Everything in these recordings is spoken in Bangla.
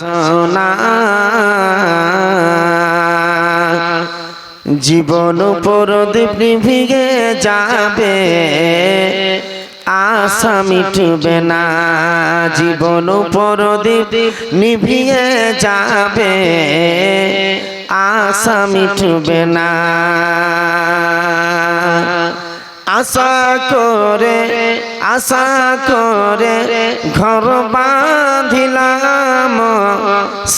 সোনা জীবন পরদীপ নিভিগে যাবে, আশা মিটবে না। জীবন পরদীপ নিভিয়ে যাবে, আশা মিটবে না। আশা করে আশা করে ঘর বাঁধিলাম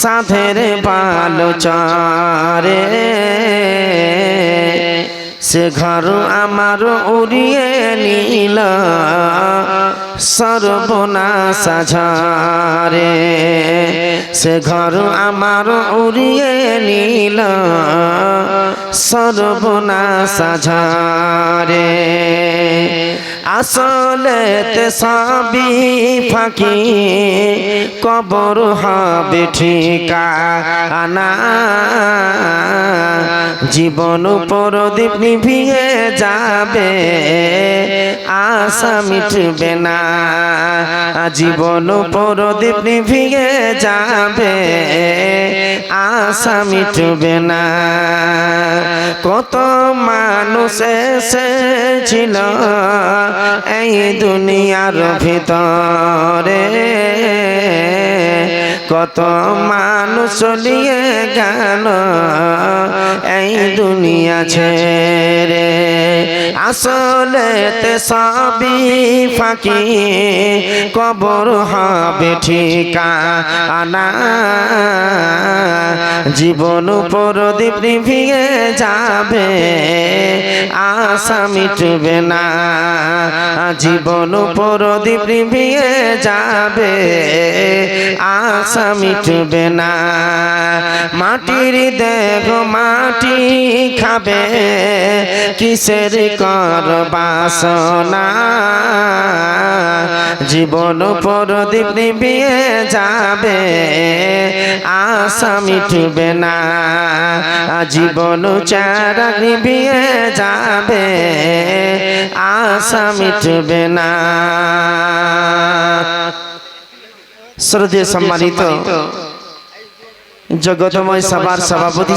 সাধের বালচারে। সে ঘর আমার উড়িয়ে নিল, সর্বনাশ ঝারে সে ঘর আমার উড়িয়ে নিল, সর্বনাশ ঝারে আসলে তে সবই ফাঁকি কবর হবে ঠিকা আনা জীবন পরদীপ নিভিয়ে যাবে। আশা মিটবে না। জীবন পরদীপ নিভিয়ে যাবে। আশা মিটবে না। কত মানুষ এসেছিল এই দুনিয়ার ভিতরে। কত মানুষ চলিয়ে গেল এই দুনিয়া ছেড়ে। আসলে তে সবই ফাঁকি, কবর হবে ঠিকানা। জীবন পরদীপ নিভিয়ে যাবে আশা মিটবে না। জীবন পরদীপ নিভিয়ে যাবে আশা মিটবে না। মাটির দেহ মাটি খাবে কিসের কর বাসনা? জীবন পরদীপ নিভিয়ে যাবে, আশা মিটবে না। জীবন চারা নিভিয়ে যাবে, আশা মিটবে না। শ্রদ্ধে সম্মানিত জগতময় সভার সভাপতি